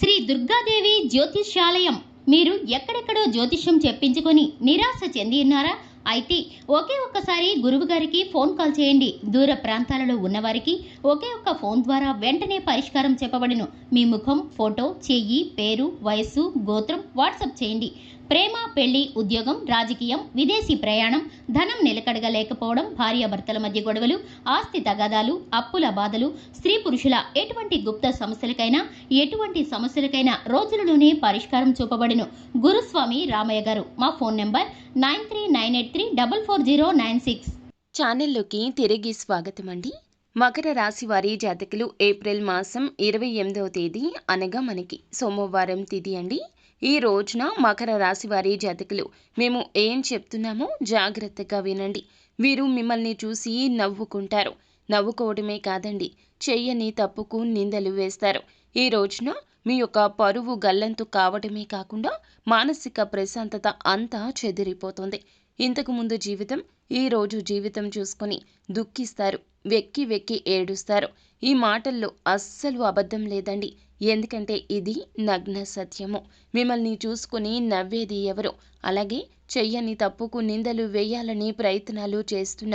శ్రీ దుర్గాదేవి జ్యోతిష్యాలయం. మీరు ఎక్కడెక్కడో జ్యోతిష్యం చెప్పించుకొని నిరాశ చెంది ఉన్నారా? అయితే ఒకే ఒక్కసారి గురువు గారికి ఫోన్ కాల్ చేయండి. దూర ప్రాంతాలలో ఉన్నవారికి ఒకే ఒక్క ఫోన్ ద్వారా వెంటనే పరిష్కారం చెప్పబడును. మీ ముఖం ఫోటో చెయ్యి పేరు వయస్సు గోత్రం వాట్సాప్ చేయండి. ప్రేమ పెళ్ళి ఉద్యోగం రాజకీయం విదేశీ ప్రయాణం ధనం నిలకడగా లేకపోవడం భార్యాభర్తల మధ్య గొడవలు ఆస్తి తగాదాలు అప్పుల బాధలు స్త్రీ పురుషుల ఎటువంటి గుప్త సమస్యలకైనా ఎటువంటి సమస్యలకైనా రోజులలోనే పరిష్కారం చూపబడును. గురుస్వామి రామయ్య గారు మా phone number nine three nine eight three double four zero nine six. ఛానల్లోకి తిరిగి స్వాగతం అండి మకర రాశి వారి జాతకులు ఏప్రిల్ మాసం ఇరవై ఎనిమిదవ తేదీ అనగా మనకి సోమవారం తిథి అండి. ఈ రోజున మకర రాశి వారి జాతకులు మేము ఏం చెప్తున్నామో జాగ్రత్తగా వినండి. వీరు మిమ్మల్ని చూసి నవ్వుకుంటారు. నవ్వుకోవడమే కాదండి చెయ్యని తప్పుకు నిందలు వేస్తారు. ఈ రోజున మీ యొక్క పరువు గల్లంతు కావడమే కాకుండా మానసిక ప్రశాంతత అంతా చెదిరిపోతుంది. ఇంతకు ముందు జీవితం ఈ రోజు జీవితం చూసుకొని దుఃఖిస్తారు వెక్కి వెక్కి ఏడుస్తారు. ఈ మాటల్లో అస్సలు అబద్ధం లేదండి. ఎందుకంటే ఇది నగ్న సత్యము. మిమ్మల్ని చూసుకుని నవ్వేది ఎవరు? అలాగే చెయ్యని తప్పుకు నిందలు వేయాలని ప్రయత్నాలు చేస్తున్న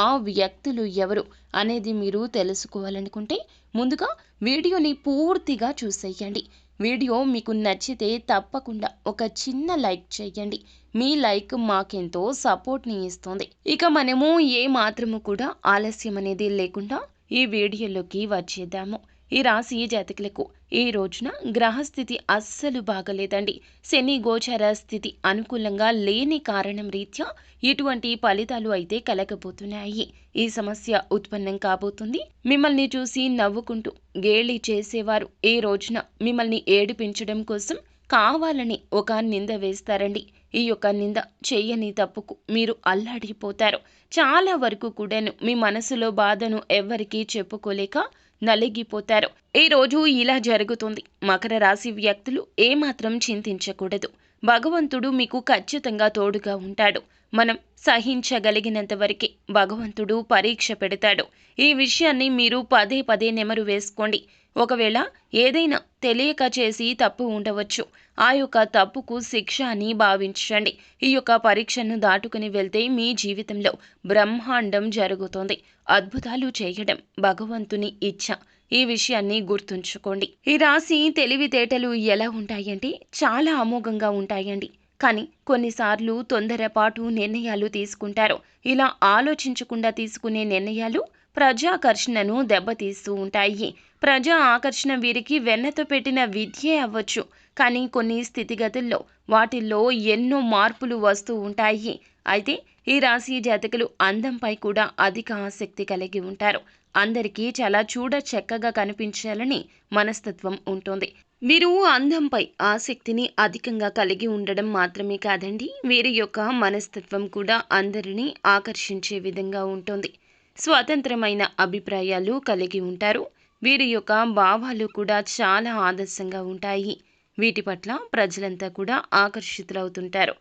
ఆ వ్యక్తులు ఎవరు అనేది మీరు తెలుసుకోవాలనుకుంటే ముందుగా వీడియోని పూర్తిగా చూసేయండి. వీడియో మీకు నచ్చితే తప్పకుండా ఒక చిన్న లైక్ చేయండి. మీ లైక్ మాకెంతో సపోర్ట్ని ఇస్తుంది. ఇక మనము ఏ మాత్రము కూడా ఆలస్యం అనేది లేకుండా ఈ వీడియోలోకి వచ్చేద్దాము. ఈ రాశి జాతకులకు ఈ రోజున గ్రహస్థితి అస్సలు బాగలేదండి. శని గోచర స్థితి అనుకూలంగా లేని కారణం రీత్యా ఇటువంటి ఫలితాలు అయితే కలగబోతున్నాయి. ఈ సమస్య ఉత్పన్నం కాబోతుంది. మిమ్మల్ని చూసి నవ్వుకుంటూ గేలి చేసేవారు. ఈ రోజున మిమ్మల్ని ఏడిపించడం కోసం కావాలని ఒక నింద వేస్తారండి. ఈ యొక్క నింద చెయ్యని తప్పుకు మీరు అల్లాడిపోతారు. చాలా వరకు కూడాను మీ మనసులో బాధను ఎవ్వరికీ చెప్పుకోలేక నలిగిపోతారు. ఈ రోజు ఇలా జరుగుతుంది. మకర రాశి వ్యక్తులు ఏమాత్రం చింతించకూడదు. భగవంతుడు మీకు ఖచ్చితంగా తోడుగా ఉంటాడు. మనం సహించగలిగినంత వరకే భగవంతుడు పరీక్ష పెడతాడు. ఈ విషయాన్ని మీరు పదే పదే నెమరు వేసుకోండి. ఒకవేళ ఏదైనా తెలియక చేసి తప్పు ఉండవచ్చు. ఆ యొక్క తప్పుకు శిక్ష అని భావించండి. ఈ యొక్క పరీక్షను దాటుకుని వెళ్తే మీ జీవితంలో బ్రహ్మాండం జరుగుతుంది. అద్భుతాలు చేయడం భగవంతుని ఇచ్చ. ఈ విషయాన్ని గుర్తుంచుకోండి. ఈ రాశి తెలివితేటలు ఎలా ఉంటాయంటే చాలా అమోఘంగా ఉంటాయండి. కానీ కొన్నిసార్లు తొందరపాటు నిర్ణయాలు తీసుకుంటారు. ఇలా ఆలోచించకుండా తీసుకునే నిర్ణయాలు ప్రజాకర్షణను దెబ్బతీస్తూ ఉంటాయి. ప్రజా ఆకర్షణ వీరికి వెన్నతో పెట్టిన విద్యే అవ్వచ్చు. కానీ కొన్ని స్థితిగతుల్లో వాటిల్లో ఎన్నో మార్పులు వస్తూ ఉంటాయి. అయితే ఈ రాశి జాతకులు అందంపై కూడా అధిక ఆసక్తి కలిగి ఉంటారు. అందరికీ చాలా చూడ చక్కగా కనిపించాలని మనస్తత్వం ఉంటుంది. వీరు అందంపై ఆసక్తిని అధికంగా కలిగి ఉండడం మాత్రమే కాదండి వీరి యొక్క మనస్తత్వం కూడా అందరినీ ఆకర్షించే విధంగా ఉంటుంది. స్వతంత్రమైన అభిప్రాయాలు కలిగి ఉంటారు. వీరి యొక్క భావాలు కూడా చాలా ఆదర్శంగా ఉంటాయి. వీటి పట్ల ప్రజలంతా కూడా ఆకర్షితులవుతుంటారు.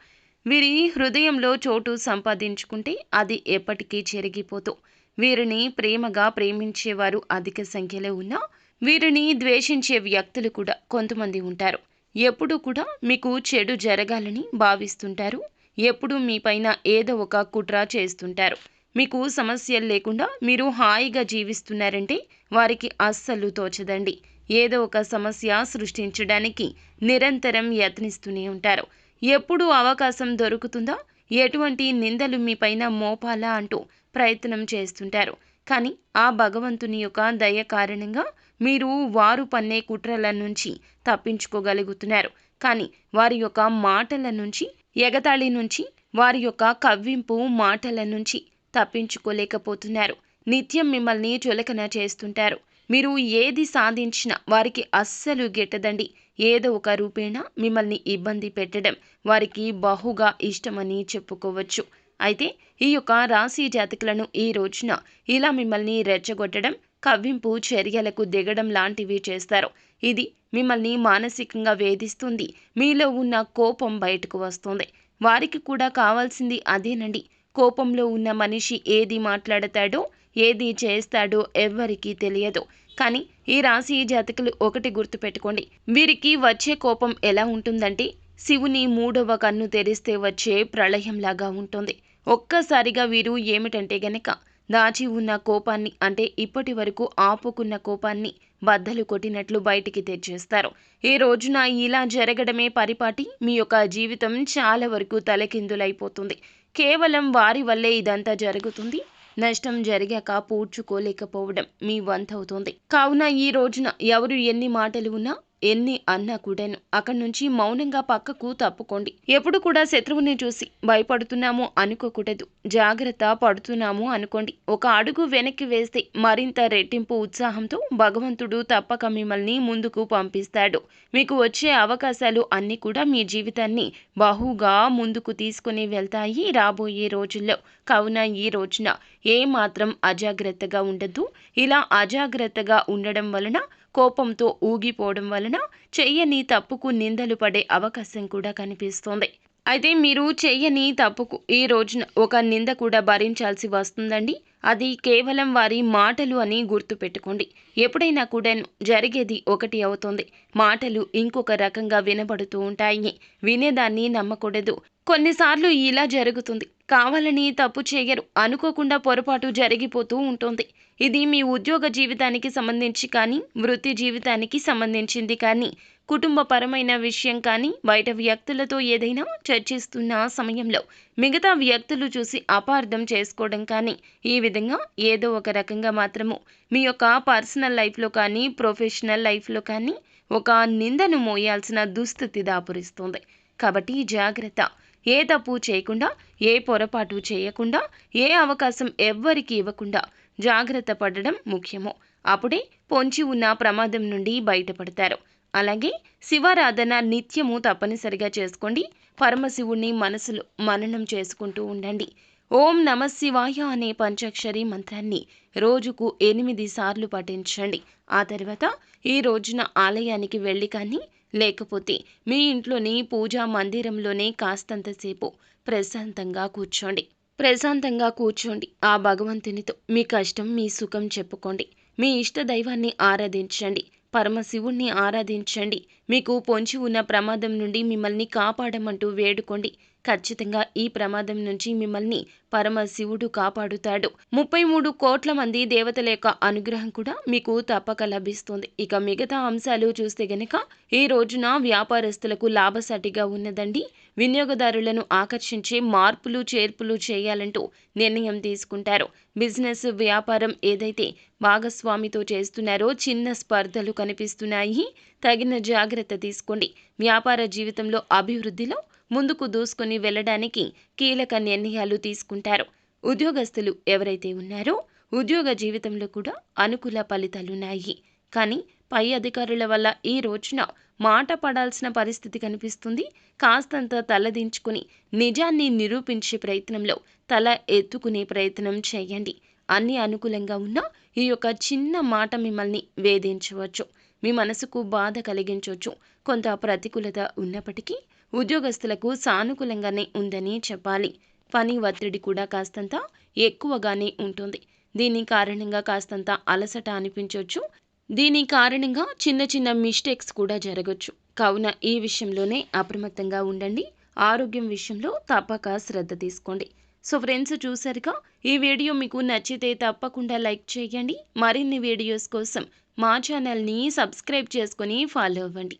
వీరి హృదయంలో చోటు సంపాదించుకుంటే అది ఎప్పటికీ చెరిగిపోతూ వీరిని ప్రేమగా ప్రేమించేవారు అధిక సంఖ్యలో ఉన్నా వీరిని ద్వేషించే వ్యక్తులు కూడా కొంతమంది ఉంటారు. ఎప్పుడూ కూడా మీకు చెడు జరగాలని భావిస్తుంటారు. ఎప్పుడు మీపైన ఏదో ఒక కుట్ర చేస్తుంటారు. మీకు సమస్యలు లేకుండా మీరు హాయిగా జీవిస్తున్నారంటే వారికి అస్సలు తోచదండి. ఏదో ఒక సమస్య సృష్టించడానికి నిరంతరం యత్నిస్తూనే ఉంటారు. ఎప్పుడు అవకాశం దొరుకుతుందా? ఎటువంటి నిందలు మీపైన మోపాలా అంటూ ప్రయత్నం చేస్తుంటారు. కానీ ఆ భగవంతుని యొక్క దయ కారణంగా మీరు వారు పన్నే కుట్రల నుంచి తప్పించుకోగలుగుతున్నారు. కానీ వారి యొక్క మాటల నుంచి ఎగతాళి నుంచి వారి యొక్క కవ్వింపు మాటల నుంచి తప్పించుకోలేకపోతున్నారు. నిత్యం మిమ్మల్ని చులకన చేస్తుంటారు. మీరు ఏది సాధించినా వారికి అస్సలు గెట్టదండి. ఏదో ఒక రూపేణ మిమ్మల్ని ఇబ్బంది పెట్టడం వారికి బహుగా ఇష్టమని చెప్పుకోవచ్చు. అయితే ఈ యొక్క రాశి జాతకులను ఈ రోజున ఇలా మిమ్మల్ని రెచ్చగొట్టడం కవ్వింపు చర్యలకు దిగడం లాంటివి చేస్తారు. ఇది మిమ్మల్ని మానసికంగా వేధిస్తుంది. మీలో ఉన్న కోపం బయటకు వస్తుంది. వారికి కూడా కావాల్సింది అదేనండి. కోపంలో ఉన్న మనిషి ఏది మాట్లాడతాడో ఏది చేస్తాడో ఎవ్వరికీ తెలియదు. కానీ ఈ రాశి జాతకులు ఒకటి గుర్తుపెట్టుకోండి. వీరికి వచ్చే కోపం ఎలా ఉంటుందంటే శివుని మూడవ కన్ను తెరిస్తే వచ్చే ప్రళయంలాగా ఉంటుంది. ఒక్కసారిగా వీరు ఏమిటంటే గనక దాచి ఉన్న కోపాన్ని అంటే ఇప్పటి వరకు ఆపుకున్న కోపాన్ని బద్దలు కొట్టినట్లు బయటికి తెచ్చేస్తారు. ఈ రోజున ఇలా జరగడమే పరిపాటి మీ యొక్క జీవితం చాలా వరకు తలకిందులైపోతుంది. కేవలం వారి వల్లే ఇదంతా జరుగుతుంది. నష్టం జరిగాక పూడ్చుకోలేకపోవడం మీ వంతవుతుంది. కావున ఈ రోజున ఎవరు ఎన్ని మాటలు ఉన్నా ఎన్ని అన్నా కూడాను అక్కడి నుంచి మౌనంగా పక్కకు తప్పుకోండి. ఎప్పుడు కూడా శత్రువుని చూసి భయపడుతున్నాము అనుకోకూడదు. జాగ్రత్త పడుతున్నాము అనుకోండి. ఒక అడుగు వెనక్కి వేస్తే మరింత రెట్టింపు ఉత్సాహంతో భగవంతుడు తప్పక మిమ్మల్ని ముందుకు పంపిస్తాడు. మీకు వచ్చే అవకాశాలు అన్నీ కూడా మీ జీవితాన్ని బహుగా ముందుకు తీసుకుని వెళ్తాయి రాబోయే రోజుల్లో. కావున ఈ రోజున ఏ మాత్రం అజాగ్రత్తగా ఉండద్దు. ఇలా అజాగ్రత్తగా ఉండడం వలన కోపంతో ఊగిపోవడం వలన చెయ్యని తప్పుకు నిందలు పడే అవకాశం కూడా కనిపిస్తోంది. అయితే మీరు చెయ్యని తప్పుకు ఈ రోజున ఒక నింద కూడా భరించాల్సి వస్తుందండి. అది కేవలం వారి మాటలు అని గుర్తుపెట్టుకోండి. ఎప్పుడైనా కూడా జరిగేది ఒకటి అవుతుంది. మాటలు ఇంకొక రకంగా వినబడుతూ ఉంటాయి. వినేదాన్ని నమ్మకూడదు. కొన్నిసార్లు ఇలా జరుగుతుంది. కావాలని తప్పు చేయరు. అనుకోకుండా పొరపాటు జరిగిపోతూ ఉంటుంది. ఇది మీ ఉద్యోగ జీవితానికి సంబంధించి కానీ వృత్తి జీవితానికి సంబంధించింది కానీ కుటుంబపరమైన విషయం కానీ బయట వ్యక్తులతో ఏదైనా చర్చిస్తున్న సమయంలో మిగతా వ్యక్తులు చూసి అపార్థం చేసుకోవడం కానీ ఈ విధంగా ఏదో ఒక రకంగా మాత్రము మీ యొక్క పర్సనల్ లైఫ్లో కానీ ప్రొఫెషనల్ లైఫ్లో కానీ ఒక నిందను మోయాల్సిన దుస్థితి దాపురిస్తుంది. కాబట్టి జాగ్రత్త. ఏ తప్పు చేయకుండా ఏ పొరపాటు చేయకుండా ఏ అవకాశం ఎవ్వరికి ఇవ్వకుండా జాగ్రత్త పడడం ముఖ్యము. అప్పుడే పొంచి ఉన్న ప్రమాదం నుండి బయటపడతారు. అలాగే శివారాధన నిత్యము తప్పనిసరిగా చేసుకోండి. పరమశివుణ్ణి మనసులో మననం చేసుకుంటూ ఉండండి. ఓం నమ శివాయ అనే పంచాక్షరి మంత్రాన్ని రోజుకు ఎనిమిది సార్లు పఠించండి. ఆ తర్వాత ఈ రోజున ఆలయానికి వెళ్ళి కానీ లేకపోతే మీ ఇంట్లోని పూజా మందిరంలోనే కాస్తంతసేపు ప్రశాంతంగా కూర్చోండి. ప్రశాంతంగా కూర్చోండి. ఆ భగవంతునితో మీ కష్టం మీ సుఖం చెప్పుకోండి. మీ ఇష్ట దైవాన్ని ఆరాధించండి. పరమశివుణ్ణి ఆరాధించండి. మీకు పొంచి ఉన్న ప్రమాదం నుండి మిమ్మల్ని కాపాడమంటూ వేడుకోండి. ఖచ్చితంగా ఈ ప్రమాదం నుంచి మిమ్మల్ని పరమశివుడు కాపాడుతాడు. ముప్పై మూడు కోట్ల మంది దేవతల యొక్క అనుగ్రహం కూడా మీకు తప్పక లభిస్తుంది. ఇక మిగతా అంశాలు చూస్తే గనక ఈ రోజున వ్యాపారస్తులకు లాభసాటిగా ఉన్నదండి. వినియోగదారులను ఆకర్షించే మార్పులు చేర్పులు చేయాలంటూ నిర్ణయం తీసుకుంటారు. బిజినెస్ వ్యాపారం ఏదైతే భాగస్వామితో చేస్తున్నారో చిన్న స్పర్ధలు కనిపిస్తున్నాయి. తగిన జాగ్రత్త తీసుకోండి. వ్యాపార జీవితంలో అభివృద్ధిలో ముందుకు దూసుకుని వెళ్ళడానికి కీలక నిర్ణయాలు తీసుకుంటారు. ఉద్యోగస్తులు ఎవరైతే ఉన్నారో ఉద్యోగ జీవితంలో కూడా అనుకూల ఫలితాలున్నాయి. కానీ పై అధికారుల వల్ల ఈ రోజున మాట పడాల్సిన పరిస్థితి కనిపిస్తుంది. కాస్తంత తలదించుకుని నిజాన్ని నిరూపించే ప్రయత్నంలో తల ఎత్తుకునే ప్రయత్నం చేయండి. అన్ని అనుకూలంగా ఉన్నా ఈ యొక్క చిన్న మాట మిమ్మల్ని వేధించవచ్చు. మీ మనసుకు బాధ కలిగించవచ్చు. కొంత ప్రతికూలత ఉన్నప్పటికీ ఉద్యోగస్తులకు సానుకూలంగానే ఉందని చెప్పాలి. పని ఒత్తిడి కూడా కాస్తంత ఎక్కువగానే ఉంటుంది. దీని కారణంగా కాస్తంత అలసట అనిపించవచ్చు దీని కారణంగా చిన్న చిన్న మిస్టేక్స్ కూడా జరగచ్చు. కావున ఈ విషయంలోనే అప్రమత్తంగా ఉండండి. ఆరోగ్యం విషయంలో తప్పక శ్రద్ధ తీసుకోండి. సో ఫ్రెండ్స్ చూసారుగా ఈ వీడియో మీకు నచ్చితే తప్పకుండా లైక్ చేయండి. మరిన్ని వీడియోస్ కోసం మా ఛానల్ని సబ్స్క్రైబ్ చేసుకొని ఫాలో అవ్వండి.